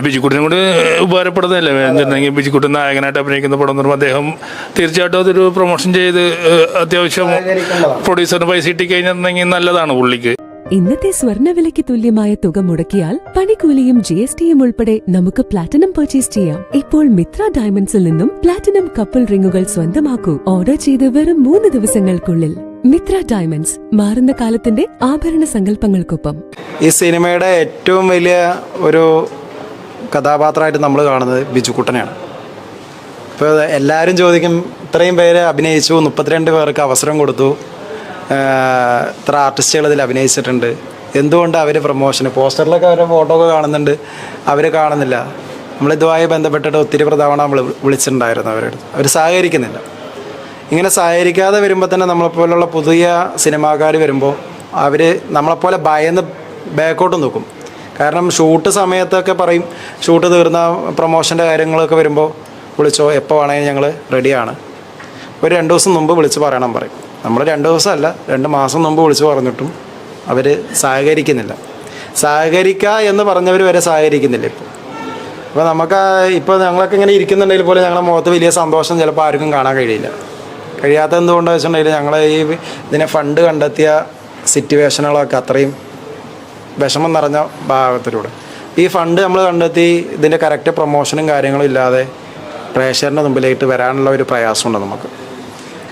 ബിജിക്കുട്ടിനും കൂടി ഉപകാരപ്പെടുന്നതല്ലേ? എന്തുണ്ടെങ്കിൽ ബിജിക്കുട്ടൻ നായകനായിട്ട് അഭിനയിക്കുന്ന പടം എന്ന് പറയുമ്പോൾ അദ്ദേഹം തീർച്ചയായിട്ടും അതൊരു പ്രൊമോഷൻ ചെയ്ത് അത്യാവശ്യം പ്രൊഡ്യൂസറിന് പൈസ കിട്ടി കഴിഞ്ഞിരുന്നെങ്കിൽ നല്ലതാണ് പുള്ളിക്ക്. ഇന്നത്തെ സ്വർണവിലയ്ക്ക് തുല്യമായ തുക മുടക്കിയാൽ പണിക്കൂലിയും ജി എസ് ടിയും ഉൾപ്പെടെ നമുക്ക് പ്ലാറ്റിനം പർച്ചേസ് ചെയ്യാം. ഇപ്പോൾ മിത്ര ഡയമണ്ട്സിൽ നിന്നും പ്ലാറ്റിനം കപ്പിൾ റിങ്ങുകൾ സ്വന്തമാക്കൂ. ഓർഡർ ചെയ്ത് വെറും മൂന്ന് ദിവസങ്ങൾക്കുള്ളിൽ. മിത്ര ഡയമണ്ട്സ് മാറുന്ന കാലത്തിന്റെ ആഭരണ സങ്കല്പങ്ങൾക്കൊപ്പം. ഈ സിനിമയുടെ ഏറ്റവും വലിയ ഒരു കഥാപാത്രമായിട്ട് നമ്മൾ കാണുന്നത് ബിജുക്കുട്ടനെയാണ് ഇപ്പോൾ എല്ലാവരും ചോദിക്കും ഇത്രയും പേര് അഭിനയിച്ചു മുപ്പത്തിരണ്ട് പേർക്ക് അവസരം കൊടുത്തു. ഇത്ര ആർട്ടിസ്റ്റുകൾ ഇതിൽ അഭിനയിച്ചിട്ടുണ്ട്. എന്തുകൊണ്ട് അവർ പ്രൊമോഷന് പോസ്റ്ററിലൊക്കെ അവരുടെ ഫോട്ടോ ഒക്കെ കാണുന്നുണ്ട് അവർ കാണുന്നില്ല. നമ്മൾ ഇതുമായി ബന്ധപ്പെട്ടിട്ട് ഒത്തിരി തവണ നമ്മൾ വിളിച്ചിട്ടുണ്ടായിരുന്നു അവരോട് അവർ സഹകരിക്കുന്നില്ല. ഇങ്ങനെ സഹകരിക്കാതെ വരുമ്പോൾ തന്നെ നമ്മളെപ്പോലുള്ള പുതിയ സിനിമാക്കാർ വരുമ്പോൾ അവർ നമ്മളെപ്പോലെ ഭയന്ന് ബാക്കോട്ട് നോക്കും. കാരണം ഷൂട്ട് സമയത്തൊക്കെ പറയും ഷൂട്ട് തീർന്ന പ്രൊമോഷന്റെ കാര്യങ്ങളൊക്കെ വരുമ്പോൾ വിളിച്ചോ എപ്പോൾ വേണമെങ്കിൽ ഞങ്ങൾ റെഡിയാണ്. ഒരു രണ്ട് ദിവസം മുമ്പ് വിളിച്ച് പറയണം പറയും. നമ്മൾ രണ്ട് ദിവസമല്ല രണ്ട് മാസം മുമ്പ് വിളിച്ച് പറഞ്ഞിട്ടും അവർ സഹകരിക്കുന്നില്ല. സഹകരിക്കുക എന്ന് പറഞ്ഞവർ വരെ സഹകരിക്കുന്നില്ല ഇപ്പോൾ അപ്പോൾ നമുക്ക് ഇപ്പോൾ ഞങ്ങളൊക്കെ ഇങ്ങനെ ഇരിക്കുന്നുണ്ടെങ്കിൽ പോലും ഞങ്ങളുടെ മുഖത്ത് വലിയ സന്തോഷം ചിലപ്പോൾ ആർക്കും കാണാൻ കഴിയില്ല. കഴിയാത്ത എന്തുകൊണ്ടാണെന്ന് വെച്ചിട്ടുണ്ടെങ്കിൽ ഞങ്ങളെ ഈ ഇതിനെ ഫണ്ട് കണ്ടെത്തിയ സിറ്റുവേഷനുകളൊക്കെ അത്രയും വിഷമം നിറഞ്ഞ ഭാഗത്തിലൂടെ. ഈ ഫണ്ട് നമ്മൾ കണ്ടെത്തി ഇതിന്റെ കറക്റ്റ് പ്രൊമോഷനും കാര്യങ്ങളും ഇല്ലാതെ പ്രേക്ഷകരുടെ മുമ്പിലേക്ക് വരാനുള്ള ഒരു പ്രയാസമുണ്ട് നമുക്ക്.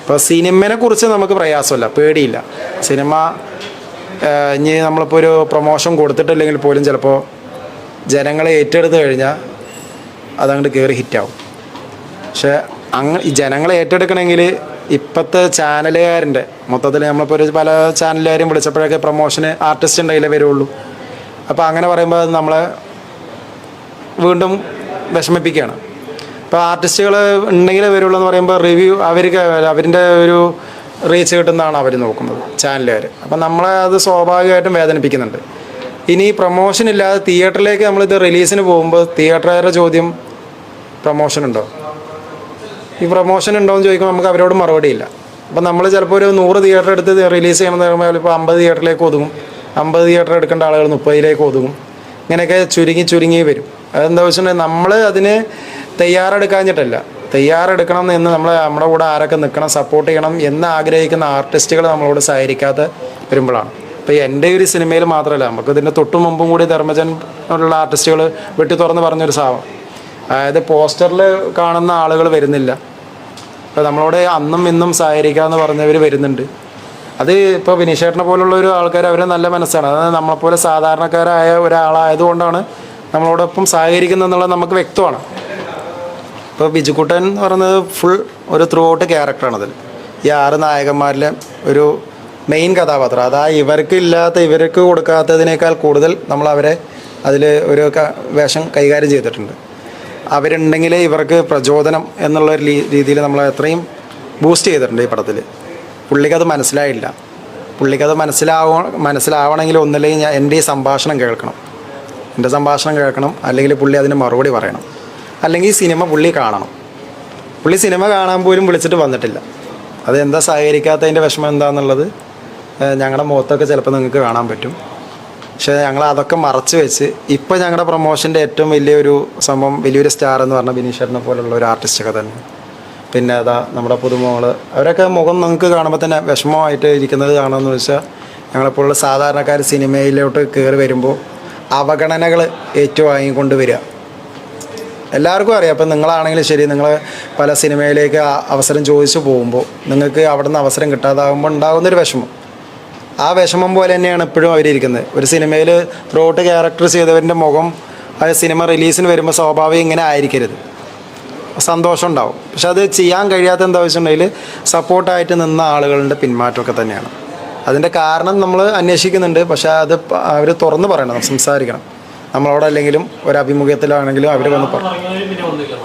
ഇപ്പോൾ സിനിമനെ കുറിച്ച് നമുക്ക് പ്രയാസമില്ല പേടിയില്ല. സിനിമ ഇനി നമ്മളിപ്പോൾ ഒരു പ്രൊമോഷൻ കൊടുത്തിട്ടില്ലെങ്കിൽ പോലും ചിലപ്പോൾ ജനങ്ങളെ ഏറ്റെടുത്ത് കഴിഞ്ഞാൽ അതങ്ങോട്ട് കയറി ഹിറ്റാവും പക്ഷേ അങ്ങ് ജനങ്ങളെ ഏറ്റെടുക്കണമെങ്കിൽ ഇപ്പോഴത്തെ ചാനലുകാരന്റെ മൊത്തത്തിൽ നമ്മളിപ്പോൾ ഒരു പല ചാനലുകാരെയും വിളിച്ചപ്പോഴൊക്കെ പ്രൊമോഷന് ആർട്ടിസ്റ്റ് ഉണ്ടെങ്കിലേ വരുള്ളൂ. അപ്പോൾ അങ്ങനെ പറയുമ്പോൾ അത് നമ്മളെ വീണ്ടും വിഷമിപ്പിക്കുകയാണ്. ഇപ്പോൾ ആർട്ടിസ്റ്റുകൾ ഉണ്ടെങ്കിലേ വരുള്ളൂ എന്ന് പറയുമ്പോൾ റിവ്യൂ അവർക്ക് അവരിന്റെ ഒരു റീച്ച് കിട്ടുന്നതാണ് അവർ നോക്കുന്നത് ചാനലുകാർ അപ്പം നമ്മളെ അത് സ്വാഭാവികമായിട്ടും വേദനിപ്പിക്കുന്നുണ്ട്. ഇനി പ്രൊമോഷൻ ഇല്ലാതെ തിയേറ്ററിലേക്ക് നമ്മളിത് റിലീസിന് പോകുമ്പോൾ തിയേറ്ററുകാരുടെ ചോദ്യം പ്രൊമോഷൻ ഉണ്ടോ? ഈ പ്രൊമോഷൻ ഉണ്ടോ എന്ന് ചോദിക്കുമ്പോൾ നമുക്ക് അവരോട് മറുപടിയില്ല അപ്പം നമ്മൾ ചിലപ്പോൾ ഒരു നൂറ് തിയേറ്റർ എടുത്ത് റിലീസ് ചെയ്യണമെന്ന് പറയുമ്പോൾ ഇപ്പോൾ അമ്പത് തിയേറ്ററിലേക്ക് ഒതുങ്ങും. അമ്പത് തിയേറ്റർ എടുക്കേണ്ട ആളുകൾ മുപ്പതിലേക്ക് ഒതുങ്ങും. ഇങ്ങനെയൊക്കെ ചുരുങ്ങി ചുരുങ്ങി വരും. അതെന്താ വെച്ചിട്ടുണ്ടെങ്കിൽ നമ്മൾ അതിന് തയ്യാറെടുക്കാഞ്ഞിട്ടല്ല. തയ്യാറെടുക്കണം എന്ന് നമ്മൾ നമ്മുടെ കൂടെ ആരൊക്കെ നിൽക്കണം സപ്പോർട്ട് ചെയ്യണം എന്ന് ആഗ്രഹിക്കുന്ന ആർട്ടിസ്റ്റുകൾ നമ്മളോട് സഹകരിക്കാതെ വരുമ്പോഴാണ്. ഇപ്പോൾ എന്റെ ഒരു സിനിമയിൽ മാത്രമല്ല നമുക്ക് ഇതിന്റെ തൊട്ടു മുമ്പും കൂടി ധർമ്മജൻ ഉള്ള ആർട്ടിസ്റ്റുകൾ വെട്ടി തുറന്ന് പറഞ്ഞൊരു സാധനം. അതായത് പോസ്റ്ററിൽ കാണുന്ന ആളുകൾ വരുന്നില്ല. ഇപ്പോൾ നമ്മളോട് അന്നും ഇന്നും സഹകരിക്കാമെന്ന് പറഞ്ഞവർ വരുന്നുണ്ട്. അത് ഇപ്പോൾ വിനീഷേട്ടനെ പോലുള്ള ഒരു ആൾക്കാർ അവരെ നല്ല മനസ്സാണ്. അതായത് നമ്മളെപ്പോലെ സാധാരണക്കാരായ ഒരാളായതുകൊണ്ടാണ് നമ്മളോടൊപ്പം സഹകരിക്കുന്നത് എന്നുള്ളത് നമുക്ക് വ്യക്തമാണ്. ഇപ്പോൾ ബിജുക്കുട്ടൻ എന്ന് പറയുന്നത് ഫുൾ ഒരു ത്രൂ ഔട്ട് ക്യാരക്ടറാണ് അതിൽ ഈ ആറ് നായകന്മാരിലെ ഒരു മെയിൻ കഥാപാത്രം. അതാ ഇവർക്ക് ഇല്ലാത്ത ഇവർക്ക് കൊടുക്കാത്തതിനേക്കാൾ കൂടുതൽ നമ്മൾ അവരെ അതിൽ ഒരു വേഷം കൈകാര്യം ചെയ്തിട്ടുണ്ട്. അവരുണ്ടെങ്കിലേ ഇവർക്ക് പ്രചോദനം എന്നുള്ള ഒരു രീതിയിൽ നമ്മൾ അത്രയും ബൂസ്റ്റ് ചെയ്തിട്ടുണ്ട് ഈ പടത്തിൽ. പുള്ളിക്കത് മനസ്സിലായില്ല. പുള്ളിക്കത് മനസ്സിലാവ മനസ്സിലാവണമെങ്കിൽ ഒന്നില്ലെങ്കിൽ ഞാൻ എന്റെ ഈ സംഭാഷണം കേൾക്കണം. എന്റെ സംഭാഷണം കേൾക്കണം അല്ലെങ്കിൽ പുള്ളി അതിന് മറുപടി പറയണം. അല്ലെങ്കിൽ സിനിമ പുള്ളി കാണണം. പുള്ളി സിനിമ കാണാൻ പോലും വിളിച്ചിട്ട് വന്നിട്ടില്ല. അത് എന്താ സഹകരിക്കാത്തതിന്റെ വിഷമം എന്താണെന്നുള്ളത് ഞങ്ങളുടെ മുഖത്തൊക്കെ ചിലപ്പോൾ നിങ്ങൾക്ക് കാണാൻ പറ്റും. പക്ഷേ ഞങ്ങൾ അതൊക്കെ മറച്ചു വെച്ച് ഇപ്പോൾ ഞങ്ങളുടെ പ്രൊമോഷന്റെ ഏറ്റവും വലിയൊരു സംഭവം വലിയൊരു സ്റ്റാർ എന്ന് പറഞ്ഞാൽ ബിനീഷറിനെ പോലുള്ള ഒരു ആർട്ടിസ്റ്റൊക്കെ തന്നെ. പിന്നെ അതാ നമ്മുടെ പുതുമോൾ. അവരൊക്കെ മുഖം നിങ്ങൾക്ക് കാണുമ്പോൾ തന്നെ വിഷമമായിട്ട് ഇരിക്കുന്നത് കാണുമെന്ന് വെച്ചാൽ ഞങ്ങളെപ്പോലുള്ള സാധാരണക്കാർ സിനിമയിലോട്ട് കയറി വരുമ്പോൾ അവഗണനകൾ ഏറ്റുവാങ്ങിക്കൊണ്ട് വരിക. എല്ലാവർക്കും അറിയാം. അപ്പം നിങ്ങളാണെങ്കിലും ശരി നിങ്ങൾ പല സിനിമയിലേക്ക് അവസരം ചോദിച്ചു പോകുമ്പോൾ നിങ്ങൾക്ക് അവിടെ നിന്ന് അവസരം കിട്ടാതാകുമ്പോൾ ഉണ്ടാകുന്നൊരു വിഷമം. ആ വിഷമം പോലെ തന്നെയാണ് ഇപ്പോഴും അവരിയ്ക്കുന്നത് ഒരു സിനിമയിൽ ത്രോട്ട് ക്യാരക്ടർ ചെയ്തവരുടെ മുഖം ആ സിനിമ റിലീസിന് വരുമ്പോൾ സ്വാഭാവികം ഇങ്ങനെ ആയിരിക്കരുത്. സന്തോഷം ഉണ്ടാവും. പക്ഷെ അത് ചെയ്യാൻ കഴിയാത്ത എന്താ വെച്ചിട്ടുണ്ടെങ്കിൽ സപ്പോർട്ടായിട്ട് നിന്ന ആളുകളുടെ പിന്മാറ്റമൊക്കെ തന്നെയാണ്. അതിന്റെ കാരണം നമ്മൾ അന്വേഷിക്കുന്നുണ്ട്. പക്ഷേ അത് അവർ തുറന്ന് പറയണം സംസാരിക്കണം. നമ്മളോട് അല്ലെങ്കിലും ഒരു അഭിമുഖത്തിലാണെങ്കിലും അവർ വന്ന് പറഞ്ഞു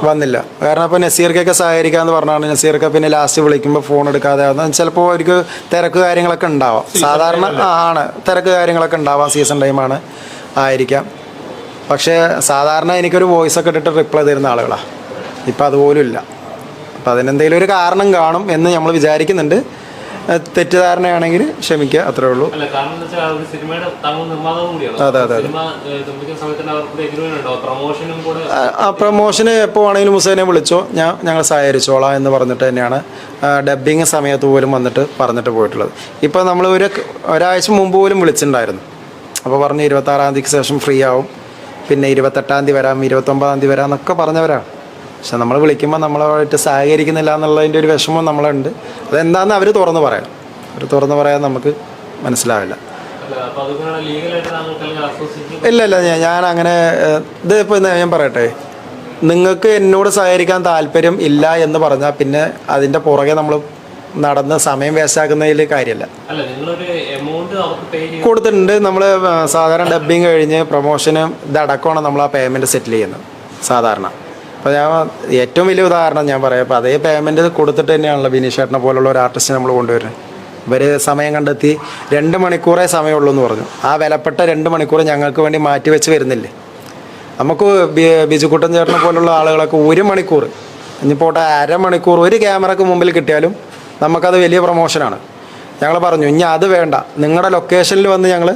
വന്നില്ല. കാരണം ഇപ്പോൾ നസീർക്കൊക്കെ സഹകരിക്കാമെന്ന് പറഞ്ഞാണ് നസീർക്ക് പിന്നെ ലാസ്റ്റ് വിളിക്കുമ്പോൾ ഫോൺ എടുക്കാതെ ആവുന്ന ചിലപ്പോൾ അവർക്ക് തിരക്ക് കാര്യങ്ങളൊക്കെ ഉണ്ടാവാം. സാധാരണ ആണ്. തിരക്ക് കാര്യങ്ങളൊക്കെ ഉണ്ടാവാം സീസൺ ടൈമാണ് ആയിരിക്കാം. പക്ഷേ സാധാരണ എനിക്കൊരു വോയിസ് ഒക്കെ ഇട്ടിട്ട് റിപ്ലൈ തരുന്ന ആളുകളാണ് ഇപ്പം അതുപോലും ഇല്ല. അപ്പം അതിനെന്തെങ്കിലും ഒരു കാരണം കാണും എന്ന് നമ്മൾ വിചാരിക്കുന്നുണ്ട്. തെറ്റിദ്ധാരണയാണെങ്കിൽ ക്ഷമിക്കുക അത്രേ ഉള്ളൂ. അതെ, അതെ, ആ- പ്രൊമോഷന് എപ്പോൾ വേണമെങ്കിലും മുസൈനെ വിളിച്ചോ. ഞാൻ ഞങ്ങൾ സഹകരിച്ചോളാം എന്ന് പറഞ്ഞിട്ട് തന്നെയാണ് ഡബിങ് സമയത്ത് പോലും വന്നിട്ട് പറഞ്ഞിട്ട് പോയിട്ടുള്ളത്. ഇപ്പോൾ നമ്മൾ ഒരു ഒരാഴ്ച മുമ്പ് പോലും വിളിച്ചിട്ടുണ്ടായിരുന്നു. അപ്പോൾ പറഞ്ഞ് ഇരുപത്താറാം തീയതിക്ക് ശേഷം ഫ്രീ ആവും. പിന്നെ ഇരുപത്തെട്ടാം തീയതി വരാം ഇരുപത്തൊമ്പതാം തീയതി വരാം എന്നൊക്കെ പറഞ്ഞവരാണ്. പക്ഷെ നമ്മൾ വിളിക്കുമ്പോൾ നമ്മളായിട്ട് സഹകരിക്കുന്നില്ല എന്നുള്ളതിന്റെ ഒരു വിഷമം നമ്മളുണ്ട്. അതെന്താണെന്ന് അവർ തുറന്ന് പറയണം. അവർ തുറന്ന് പറയാൻ നമുക്ക് മനസ്സിലാവില്ല. ഇല്ല ഇല്ല ഞാൻ അങ്ങനെ ഇത് ഇപ്പോൾ ഞാൻ പറയട്ടെ. നിങ്ങൾക്ക് എന്നോട് സഹകരിക്കാൻ താല്പര്യം ഇല്ല എന്ന് പറഞ്ഞാൽ പിന്നെ അതിന്റെ പുറകെ നമ്മൾ നടന്ന് സമയം വേസ്റ്റാക്കുന്നതിൽ കാര്യമല്ല കൊടുത്തിട്ടുണ്ട്. നമ്മൾ സാധാരണ ഡബ്ബിങ് കഴിഞ്ഞ് പ്രൊമോഷനും ഇതടക്കമാണ് നമ്മൾ ആ പേയ്മെന്റ് സെറ്റിൽ ചെയ്യുന്നത്. സാധാരണ. അപ്പോൾ ഞാൻ ഏറ്റവും വലിയ ഉദാഹരണം ഞാൻ പറയാം. അപ്പോൾ അതേ പേയ്മെന്റ് കൊടുത്തിട്ട് തന്നെയാണല്ലോ ബിനീഷേട്ടനെ പോലുള്ള ഒരു ആർട്ടിസ്റ്റ് നമ്മൾ കൊണ്ടുവരുന്നത് ഇവർ സമയം കണ്ടെത്തി രണ്ട് മണിക്കൂറേ സമയമുള്ളൂ എന്ന് പറഞ്ഞു. ആ വിലപ്പെട്ട രണ്ട് മണിക്കൂർ ഞങ്ങൾക്ക് വേണ്ടി മാറ്റി വെച്ച് വരുന്നില്ലേ? നമുക്ക് ബിജുക്കുട്ടൻ ചേട്ടനെ പോലുള്ള ആളുകളൊക്കെ ഒരു മണിക്കൂർ ഇനിയിപ്പോൾ അരമണിക്കൂർ ഒരു ക്യാമറക്ക് മുമ്പിൽ കിട്ടിയാലും നമുക്കത് വലിയ പ്രൊമോഷനാണ് ഞങ്ങൾ പറഞ്ഞു ഇനി അത് വേണ്ട. നിങ്ങളുടെ ലൊക്കേഷനിൽ വന്ന് ഞങ്ങൾ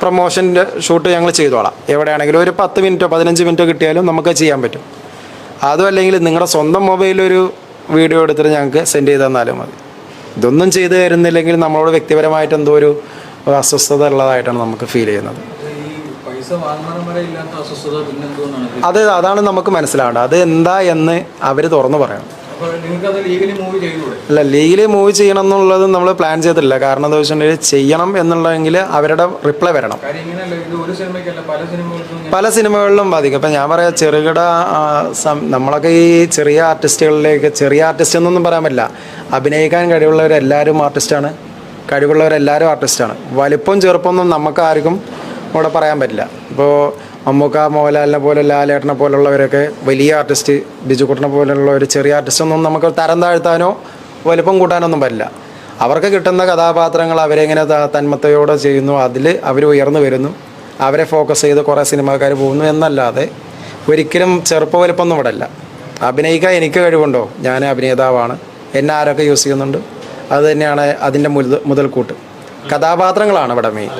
പ്രൊമോഷന്റെ ഷൂട്ട് ഞങ്ങൾ ചെയ്തോളാം. എവിടെയാണെങ്കിലും ഒരു പത്ത് മിനിറ്റോ പതിനഞ്ച് മിനിറ്റോ കിട്ടിയാലും നമുക്ക് ചെയ്യാൻ പറ്റും. അതും അല്ലെങ്കിൽ നിങ്ങളുടെ സ്വന്തം മൊബൈലൊരു വീഡിയോ എടുത്തിട്ട് ഞങ്ങൾക്ക് സെൻഡ് ചെയ്ത് തന്നാലും മതി. ഇതൊന്നും ചെയ്തു തരുന്നില്ലെങ്കിൽ നമ്മളോട് വ്യക്തിപരമായിട്ട് എന്തോ ഒരു അസ്വസ്ഥത ഉള്ളതായിട്ടാണ് നമുക്ക് ഫീൽ ചെയ്യുന്നത്. അത് അതാണ് നമുക്ക് മനസ്സിലാവേണ്ടത്. അത് എന്താ എന്ന് അവർ തുറന്നു പറയണം. അല്ല ലീഗലി മൂവ് ചെയ്യണം എന്നുള്ളത് നമ്മൾ പ്ലാൻ ചെയ്തിട്ടില്ല. കാരണം എന്താ വെച്ചിട്ടുണ്ടെങ്കിൽ ചെയ്യണം എന്നുള്ളതെങ്കിൽ അവരുടെ റിപ്ലൈ വരണം. പല സിനിമകളിലും ബാധിക്കും. ഇപ്പം ഞാൻ പറയാം ചെറുകിട നമ്മളൊക്കെ ഈ ചെറിയ ആർട്ടിസ്റ്റുകളിലേക്ക് ചെറിയ ആർട്ടിസ്റ്റ് എന്നൊന്നും പറയാൻ പറ്റില്ല. അഭിനയിക്കാൻ കഴിവുള്ളവരെല്ലാവരും ആർട്ടിസ്റ്റാണ് കഴിവുള്ളവരെല്ലാവരും ആർട്ടിസ്റ്റാണ് വലിപ്പം ചെറുപ്പമൊന്നും നമുക്ക് ആർക്കും ഇവിടെ പറയാൻ പറ്റില്ല. ഇപ്പോൾ മമ്മൂക്ക മോഹൻലാലിനെ പോലെ ലാലേട്ടനെ പോലുള്ളവരൊക്കെ വലിയ ആർട്ടിസ്റ്റ് ബിജുക്കുട്ടനെ പോലുള്ള ഒരു ചെറിയ ആർട്ടിസ്റ്റ് ഒന്നും നമുക്ക് തരം താഴ്ത്താനോ വലിപ്പം കൂട്ടാനൊന്നും പറ്റില്ല. അവർക്ക് കിട്ടുന്ന കഥാപാത്രങ്ങൾ അവരെങ്ങനെ തന്മത്തയോടെ ചെയ്യുന്നു. അതിൽ അവർ ഉയർന്നു വരുന്നു. അവരെ ഫോക്കസ് ചെയ്ത് കുറേ സിനിമാക്കാർ പോകുന്നു എന്നല്ലാതെ ഒരിക്കലും ചെറുപ്പ വലിപ്പമൊന്നും ഇവിടെ അല്ല അഭിനയിക്കാൻ എനിക്ക് കഴിവുണ്ടോ? ഞാൻ അഭിനേതാവാണ്. എന്നെ ആരൊക്കെ യൂസ് ചെയ്യുന്നുണ്ട്? അത് തന്നെയാണ് അതിന്റെ മുതൽ മുതൽക്കൂട്ട്. കഥാപാത്രങ്ങളാണ് ഇവിടെ മെയിൻ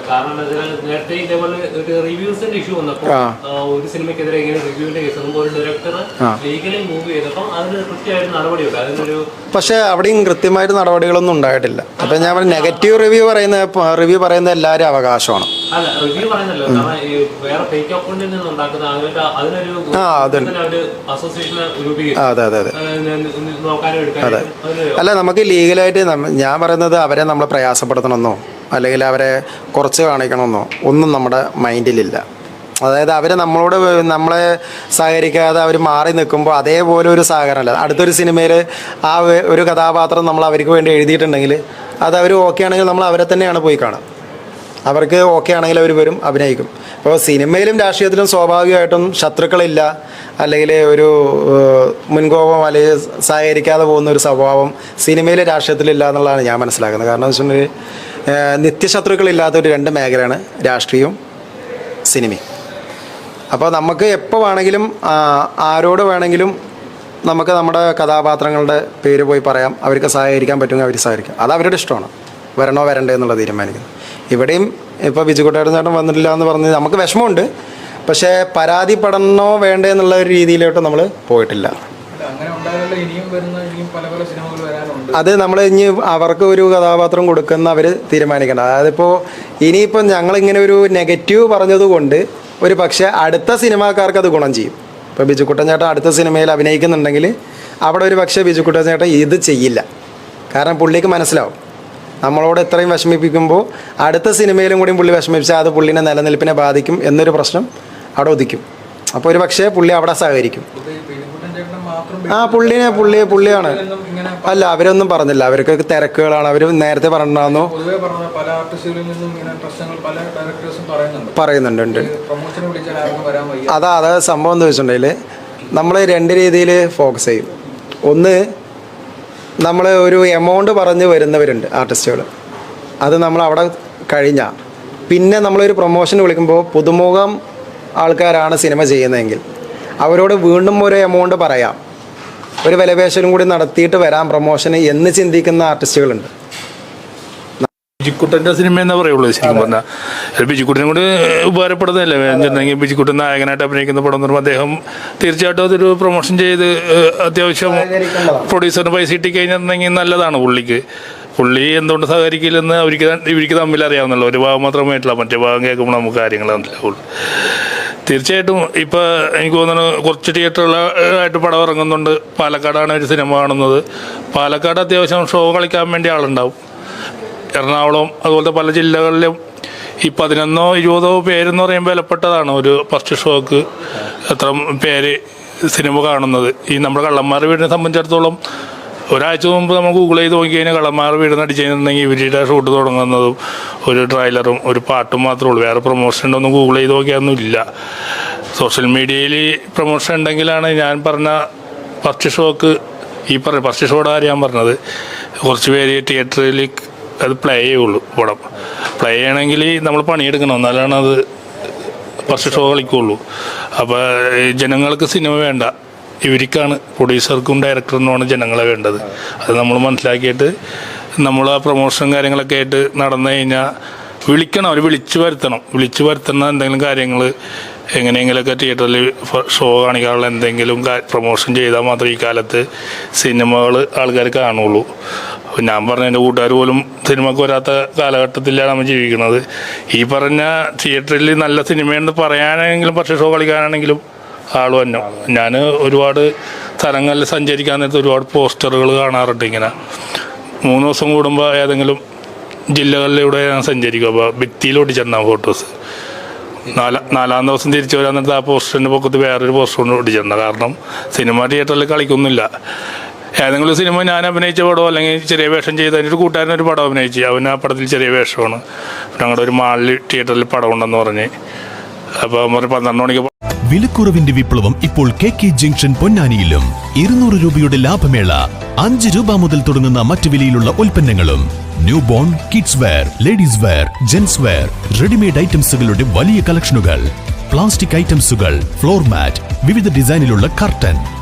പക്ഷെ അവിടെയും കൃത്യമായിട്ട് നടപടികളൊന്നും ഉണ്ടായിട്ടില്ല. അപ്പൊ ഞാൻ നെഗറ്റീവ് റിവ്യൂ പറയുന്ന റിവ്യൂ പറയുന്ന എല്ലാവരും അവകാശമാണ്. അല്ല റിവ്യൂ പറയുന്നല്ലോ കാരണം ഈ വേറെ ഫേക്ക് അക്കൗണ്ടിൽ നിന്ന് ഉണ്ടാക്കുന്ന അതിനൊരു അതിനൊരു ആ, അതെ അതെ അതെ. അതെ നോക്കാനും എടുക്കാനും അതിന് അല്ല നമുക്ക് ലീഗലായിട്ട് നമ്മ- ഞാൻ പറയുന്നത് അവരെ നമ്മൾ പ്രയാസപ്പെടുത്തണമെന്നോ അല്ലെങ്കിൽ അവരെ കുറച്ച് കാണിക്കണമെന്നോ ഒന്നും നമ്മുടെ മൈൻഡിലില്ല. അതായത് അവർ നമ്മളോട് വ- നമ്മളെ സഹകരിക്കാതെ അവർ മാറി നിൽക്കുമ്പോൾ അതേപോലെ ഒരു സഹകരണമല്ല. അടുത്തൊരു സിനിമയിൽ ആ വെ- ഒരു കഥാപാത്രം നമ്മൾ അവർക്ക് വേണ്ടി എഴുതിയിട്ടുണ്ടെങ്കിൽ അത് അവർ ഓക്കെ ആണെങ്കിൽ നമ്മൾ അവരെ തന്നെയാണ് പോയി കാണുക. അവർക്ക് ഓക്കെ ആണെങ്കിൽ അവർ വരും അഭിനയിക്കും. അപ്പോൾ സിനിമയിലും രാഷ്ട്രീയത്തിലും സ്വാഭാവികമായിട്ടും ശത്രുക്കളില്ല. അല്ലെങ്കിൽ ഒരു മുൻകോപം അല്ലെങ്കിൽ സഹകരിക്കാതെ പോകുന്ന ഒരു സ്വഭാവം സിനിമയിലെ രാഷ്ട്രീയത്തിലില്ല എന്നുള്ളതാണ് ഞാൻ മനസ്സിലാക്കുന്നത്. കാരണം എന്ന് വെച്ചിട്ടുണ്ടെങ്കിൽ നിത്യശത്രുക്കളില്ലാത്ത ഒരു രണ്ട് മേഖലയാണ് രാഷ്ട്രീയവും സിനിമയും. അപ്പോൾ നമുക്ക് എപ്പോൾ വേണമെങ്കിലും ആരോട് വേണമെങ്കിലും നമുക്ക് നമ്മുടെ കഥാപാത്രങ്ങളുടെ പേര് പോയി പറയാം. അവർക്ക് സഹകരിക്കാൻ പറ്റുമെങ്കിൽ അവർ സഹകരിക്കാം. അത് അവരുടെ ഇഷ്ടമാണ്. വരണോ വരണ്ടേ എന്നുള്ള തീരുമാനിക്കുന്നത്. ഇവിടെയും ഇപ്പോൾ ബിജുക്കുട്ടേട്ടൻ ചേട്ടൻ വന്നിട്ടില്ല എന്ന് പറഞ്ഞ് നമുക്ക് വിഷമമുണ്ട്. പക്ഷേ പരാതിപ്പെടണോ വേണ്ടേ എന്നുള്ള ഒരു രീതിയിലോട്ട് നമ്മൾ പോയിട്ടില്ല. അത് നമ്മൾ ഇനി അവർക്ക് ഒരു കഥാപാത്രം കൊടുക്കുന്ന അവർ തീരുമാനിക്കണം. അതായത് ഇപ്പോൾ ഇനിയിപ്പോൾ ഞങ്ങളിങ്ങനെ ഒരു നെഗറ്റീവ് പറഞ്ഞതുകൊണ്ട് ഒരു പക്ഷേ അടുത്ത സിനിമാക്കാർക്ക് അത് ഗുണം ചെയ്യും. ഇപ്പോൾ ബിജുക്കുട്ടൻ ചേട്ടൻ അടുത്ത സിനിമയിൽ അഭിനയിക്കുന്നുണ്ടെങ്കിൽ അവിടെ ഒരു പക്ഷേ ബിജുക്കുട്ടൻ ചേട്ടൻ ഇത് ചെയ്യില്ല. കാരണം പുള്ളിക്ക് മനസ്സിലാവും. നമ്മളോട് ഇത്രയും വിഷമിപ്പിക്കുമ്പോൾ അടുത്ത സിനിമയിലും കൂടി പുള്ളി വിഷമിപ്പിച്ചാൽ അത് പുള്ളിനെ നിലനിൽപ്പിനെ ബാധിക്കും എന്നൊരു പ്രശ്നം അവിടെ ഉദിക്കും. അപ്പോൾ ഒരു പക്ഷേ പുള്ളി അവിടെ സഹകരിക്കും. ആ പുള്ളിനെ പുള്ളി പുള്ളിയാണ്. അല്ല അവരൊന്നും പറഞ്ഞില്ല. അവർക്ക് തിരക്കുകളാണ്. അവർ നേരത്തെ പറഞ്ഞോ പറയുന്നുണ്ട്. അതാ അതായത് സംഭവം എന്താ വെച്ചിട്ടുണ്ടെങ്കിൽ നമ്മൾ രണ്ട് രീതിയിൽ ഫോക്കസ് ചെയ്യും. ഒന്ന് നമ്മൾ ഒരു എമൗണ്ട് പറഞ്ഞ് വരുന്നവരുണ്ട് ആർട്ടിസ്റ്റുകൾ അത് നമ്മൾ അവിടെ കഴിഞ്ഞാൽ പിന്നെ നമ്മളൊരു പ്രൊമോഷൻ വിളിക്കുമ്പോൾ പുതുമുഖം ആൾക്കാരാണ് സിനിമ ചെയ്യുന്നതെങ്കിൽ. അവരോട് വീണ്ടും ഒരു എമൗണ്ട് പറയാം. ഒരു വിലപേശലും കൂടി നടത്തിയിട്ട് വരാം പ്രൊമോഷന് എന്ന് ചിന്തിക്കുന്ന ആർട്ടിസ്റ്റുകളുണ്ട് ബിജിക്കുട്ടന്റെ സിനിമ എന്നാ പറയുള്ളൂ ശരിക്കും പറഞ്ഞാൽ ബിജിക്കുട്ടനെ കൊണ്ട് ഉപകാരപ്പെടുന്നതല്ലേ? എന്തുണ്ടെങ്കിൽ ബിജിക്കുട്ടൻ നായകനായിട്ട് അഭിനയിക്കുന്ന പടം എന്ന് പറയുമ്പോൾ അദ്ദേഹം തീർച്ചയായിട്ടും അതൊരു പ്രൊമോഷൻ ചെയ്ത് അത്യാവശ്യം പ്രൊഡ്യൂസറിന് പൈസ കിട്ടി കഴിഞ്ഞിട്ടുണ്ടെങ്കിൽ നല്ലതാണ് പുള്ളിക്ക്. പുള്ളി എന്തുകൊണ്ട് സഹകരിക്കില്ലെന്ന് അവർക്ക് ഇവർക്ക് തമ്മിൽ അറിയാവുന്നല്ലോ. ഒരു ഭാഗം മാത്രമായിട്ടില്ല മറ്റേ ഭാഗം കേൾക്കുമ്പോൾ നമുക്ക് കാര്യങ്ങൾ മനസ്സിലാവുള്ളൂ. തീർച്ചയായിട്ടും ഇപ്പൊ എനിക്ക് തോന്നുന്നു കുറച്ച് തിയേറ്ററുകളായിട്ട് പടം ഇറങ്ങുന്നുണ്ട്. പാലക്കാടാണ് ഒരു സിനിമ കാണുന്നത്. പാലക്കാട് അത്യാവശ്യം ഷോ കളിക്കാൻ വേണ്ടി ആളുണ്ടാവും. എറണാകുളം അതുപോലത്തെ പല ജില്ലകളിലും ഈ പതിനൊന്നോ ഇരുപതോ പേരെന്ന് പറയുമ്പോൾ വിലപ്പെട്ടതാണ് ഒരു ഫസ്റ്റ് ഷോക്ക്. എത്ര പേര് സിനിമ കാണുന്നത്. ഈ നമ്മുടെ കള്ളന്മാർ വീടിനെ സംബന്ധിച്ചിടത്തോളം ഒരാഴ്ച മുമ്പ് നമ്മൾ ഗൂഗിൾ ചെയ്ത് നോക്കി കഴിഞ്ഞാൽ കള്ളന്മാർ വീടിന് അടിച്ചു കഴിഞ്ഞിട്ടുണ്ടെങ്കിൽ ഇവരുടെ ഷൂട്ട് തുടങ്ങുന്നതും ഒരു ട്രailer-ഉം ഒരു പാട്ടും മാത്രമേ ഉള്ളൂ. വേറെ പ്രൊമോഷൻ ഉണ്ടൊന്നും ഗൂഗിൾ ചെയ്ത് നോക്കിയൊന്നും ഇല്ല. സോഷ്യൽ മീഡിയയിൽ പ്രൊമോഷൻ ഉണ്ടെങ്കിലാണ് ഞാൻ പറഞ്ഞ ഫസ്റ്റ് ഷോക്ക് ഈ പറഞ്ഞ ഫസ്റ്റ് ഷോയുടെ കാര്യം ഞാൻ പറഞ്ഞത്. കുറച്ച് പേര് തിയേറ്ററിൽ അത് പ്ലേ ചെയ്യുള്ളൂ പടം. പ്ലേ ചെയ്യണമെങ്കിൽ നമ്മൾ പണിയെടുക്കണം. എന്നാലാണ് അത് ഫസ്റ്റ് ഷോ കളിക്കുള്ളൂ. അപ്പോൾ ജനങ്ങൾക്ക് സിനിമ വേണ്ട. ഇവർക്കാണ് പ്രൊഡ്യൂസർക്കും ഡയറക്ടറിനുമാണ് ജനങ്ങളെ വേണ്ടത്. അത് നമ്മൾ മനസ്സിലാക്കിയിട്ട് നമ്മൾ ആ പ്രൊമോഷൻ കാര്യങ്ങളൊക്കെ ആയിട്ട് നടന്നു കഴിഞ്ഞാൽ വിളിക്കണം. അവർ വിളിച്ചു വരുത്തണം. വിളിച്ചു വരുത്തുന്ന എന്തെങ്കിലും കാര്യങ്ങൾ എങ്ങനെയെങ്കിലുമൊക്കെ തിയേറ്ററിൽ ഷോ കാണിക്കാനുള്ള എന്തെങ്കിലും പ്രൊമോഷൻ ചെയ്താൽ മാത്രമേ ഈ കാലത്ത് സിനിമകൾ ആൾക്കാർ കാണുള്ളൂ. ഞാൻ പറഞ്ഞ എന്റെ കൂട്ടുകാർ പോലും സിനിമക്ക് വരാത്ത കാലഘട്ടത്തിലാണ് നമ്മൾ ജീവിക്കുന്നത്. ഈ പറഞ്ഞ തിയേറ്ററിൽ നല്ല സിനിമയെന്ന് പറയാനെങ്കിലും പക്ഷേ ഷോ കളിക്കാനാണെങ്കിലും ആൾ വന്നു. ഞാൻ ഒരുപാട് സ്ഥലങ്ങളിൽ സഞ്ചരിക്കാൻ നേരത്തെ ഒരുപാട് പോസ്റ്ററുകൾ കാണാറുണ്ട് ഇങ്ങനെ. മൂന്ന് ദിവസം കൂടുമ്പോൾ ഏതെങ്കിലും ജില്ലകളിലൂടെ ഞാൻ സഞ്ചരിക്കും. അപ്പോൾ ഭിത്തിയിൽ ഒട്ടിച്ചിട്ടുണ്ടാകും ഫോട്ടോസ് നാല നാലാം ദിവസം തിരിച്ചു വരാൻ നേരത്തെ ആ പോസ്റ്ററിന്റെ പൊക്കത്ത് വേറൊരു പോസ്റ്റർ കൊണ്ട് ഒട്ടിച്ചിട്ടുണ്ട് കാരണം സിനിമ തിയേറ്ററിൽ കളിക്കുന്നില്ല ഏതെങ്കിലും സിനിമ ഞാൻ അഭിനയിച്ച പടമോ അല്ലെങ്കിൽ ചെറിയ വേഷം ചെയ്ത് എന്റെ ഒരു കൂട്ടുകാരൻ ഒരു പടം അഭിനയിച്ചു. അവൻ ആ പടത്തിൽ ചെറിയ വേഷമാണ്. ഞങ്ങളുടെ ഒരു മാളിൽ തിയേറ്ററിൽ പടം ഉണ്ടെന്ന് പറഞ്ഞ്. അപ്പോൾ പറഞ്ഞു പന്ത്രണ്ട് മണിക്ക് വിലക്കുറവിന്റെ വിപ്ലവം ഇപ്പോൾ കെ കെ ജംഗ്ഷൻ പൊന്നാനിയിലും ഇരുന്നൂറ് രൂപയുടെ ലാഭമേള അഞ്ച് രൂപ മുതൽ തുടങ്ങുന്ന മറ്റു വിലയിലുള്ള ഉൽപ്പന്നങ്ങളും new born kids wear ladies wear gents wear readymade ഐറ്റംസുകളുടെ വലിയ കളക്ഷനുകൾ പ്ലാസ്റ്റിക് ഐറ്റംസുകൾ ഫ്ലോർ മാറ്റ് വിവിധ ഡിസൈനിലുള്ള curtain